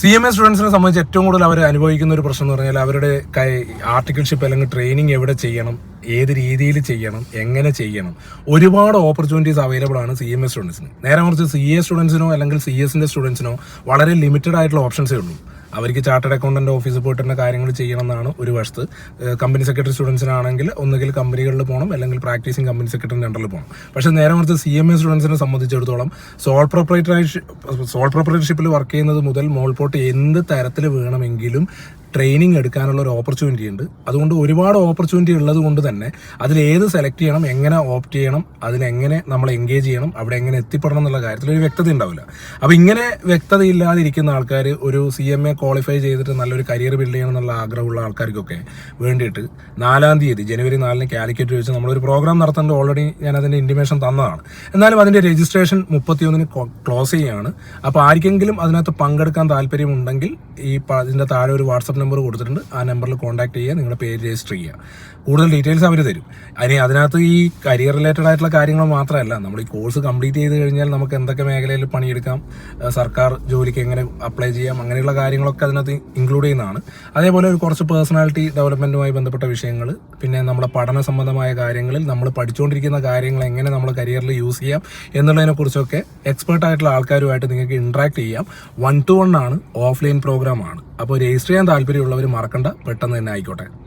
C M A സ്റ്റുഡൻസിനെ സംബന്ധിച്ച് ഏറ്റവും കൂടുതൽ അവർ അനുഭവിക്കുന്ന ഒരു പ്രശ്നം എന്ന് പറഞ്ഞാൽ അവരുടെ കൈ ആർട്ടിക്കൽഷിപ്പ് അല്ലെങ്കിൽ ട്രെയിനിങ് എവിടെ ചെയ്യണം ഏത് രീതിയിൽ ചെയ്യണം എങ്ങനെ ചെയ്യണം. ഒരുപാട് ഓപ്പർച്യൂണിറ്റീസ് അവൈലബിൾ ആണ് സി എം എസ് സ്റ്റുഡൻസിന് നേരെ മറിച്ച് സി എ സ്റ്റുഡൻസിനോ അല്ലെങ്കിൽ സി എസിന്റെ സ്റ്റുഡൻസിനോ വളരെ ലിമിറ്റഡ് ആയിട്ടുള്ള ഓപ്ഷൻസേ ഉള്ളൂ. അവർക്ക് ചാർട്ടേഡ് അക്കൗണ്ടന്റ് ഓഫീസിൽ പോയിട്ട് തന്നെ കാര്യങ്ങൾ ചെയ്യണം എന്നാണ് ഒരു വശത്ത്. കമ്പനി സെക്രട്ടറി സ്റ്റുഡൻസിനാണെങ്കിൽ ഒന്നുകിൽ കമ്പനികളിൽ പോകണം അല്ലെങ്കിൽ പ്രാക്ടീസിങ് കമ്പനി സെക്രട്ടറിന്റെ അണ്ടറിൽ പോകണം. പക്ഷേ നേരെ മറിച്ച് സി എം എ സ്റ്റുഡൻസിനെ സംബന്ധിച്ചിടത്തോളം സോൾ പ്രൊപ്പറേറ്റർ സോൾ പ്രൊപ്പറേറ്റർഷിപ്പിൽ വർക്ക് ചെയ്യുന്നത് മുതൽ മോൾപോട്ട് എന്ത് തരത്തിൽ വേണമെങ്കിലും ട്രെയിനിങ് എടുക്കാനുള്ള ഒരു ഓപ്പർച്യൂണിറ്റി ഉണ്ട്. അതുകൊണ്ട് ഒരുപാട് ഓപ്പർച്യൂണിറ്റി ഉള്ളത് കൊണ്ട് തന്നെ അതിൽ ഏത് സെലക്ട് ചെയ്യണം എങ്ങനെ ഓപ്റ്റ് ചെയ്യണം അതിലെങ്ങനെ നമ്മൾ എൻഗേജ് ചെയ്യണം അവിടെ എങ്ങനെ എത്തിപ്പെടണം എന്നുള്ള കാര്യത്തിൽ ഒരു വ്യക്തത ഉണ്ടാവില്ല. അപ്പോൾ ഇങ്ങനെ വ്യക്തത ഇല്ലാതിരിക്കുന്ന ആൾക്കാർ ഒരു സി എം എ ക്വാളിഫൈ ചെയ്തിട്ട് നല്ലൊരു കരിയർ ബിൽഡ് ചെയ്യണം എന്നുള്ള ആഗ്രഹമുള്ള ആൾക്കാർക്കൊക്കെ വേണ്ടിയിട്ട് നാലാം തീയതി ജനുവരി നാലിന് കാലിക്കറ്റ് വെച്ച് നമ്മളൊരു പ്രോഗ്രാം നടത്തേണ്ട ഓൾറെഡി ഞാൻ അതിന്റെ ഇന്റിമേഷൻ തന്നതാണ്. എന്നാലും അതിന്റെ രജിസ്ട്രേഷൻ മുപ്പത്തിയൊന്നിന് ക്ലോസ് ചെയ്യുകയാണ് അപ്പോൾ ആർക്കെങ്കിലും അതിനകത്ത് പങ്കെടുക്കാൻ താല്പര്യമുണ്ടെങ്കിൽ ഈ ഇതിന്റെ താഴെ ഒരു വാട്സപ്പ് നമ്പർ കൊടുത്തിട്ടുണ്ട്. ആ നമ്പറിൽ കോൺടാക്ട് ചെയ്യുക നിങ്ങളുടെ പേര് രജിസ്റ്റർ ചെയ്യുക. കൂടുതൽ ഡീറ്റെയിൽസ് അവർ തരും. അതിന് അതിനകത്ത് ഈ കരിയർ റിലേറ്റഡ് ആയിട്ടുള്ള കാര്യങ്ങൾ മാത്രമല്ല നമ്മൾ ഈ കോഴ്സ് കംപ്ലീറ്റ് ചെയ്ത് കഴിഞ്ഞാൽ നമുക്ക് എന്തൊക്കെ മേഖലയിൽ പണിയെടുക്കാം സർക്കാർ ജോലിക്ക് എങ്ങനെ അപ്ലൈ ചെയ്യാം അങ്ങനെയുള്ള കാര്യങ്ങളൊക്കെ അതിനകത്ത് ഇൻക്ലൂഡ് ചെയ്യുന്നതാണ്. അതേപോലെ ഒരു കുറച്ച് പേഴ്സണാലിറ്റി ഡെവലപ്മെന്റുമായി ബന്ധപ്പെട്ട വിഷയങ്ങൾ പിന്നെ നമ്മുടെ പഠന സംബന്ധമായ കാര്യങ്ങളിൽ നമ്മൾ പഠിച്ചുകൊണ്ടിരിക്കുന്ന കാര്യങ്ങൾ എങ്ങനെ നമ്മൾ കരിയറിൽ യൂസ് ചെയ്യാം എന്നുള്ളതിനെ കുറിച്ചൊക്കെ എക്സ്പേർട്ട് ആയിട്ടുള്ള ആൾക്കാരുമായിട്ട് നിങ്ങൾക്ക് ഇൻട്രാക്ട് ചെയ്യാം. വൺ ടു വൺ ആണ് ഓഫ്ലൈൻ പ്രോഗ്രാം ആണ്. അപ്പോൾ രജിസ്റ്റർ ചെയ്യാൻ താല്പര്യമുള്ളവർ മറക്കണ്ട. പെട്ടെന്ന് തന്നെ ആയിക്കോട്ടെ.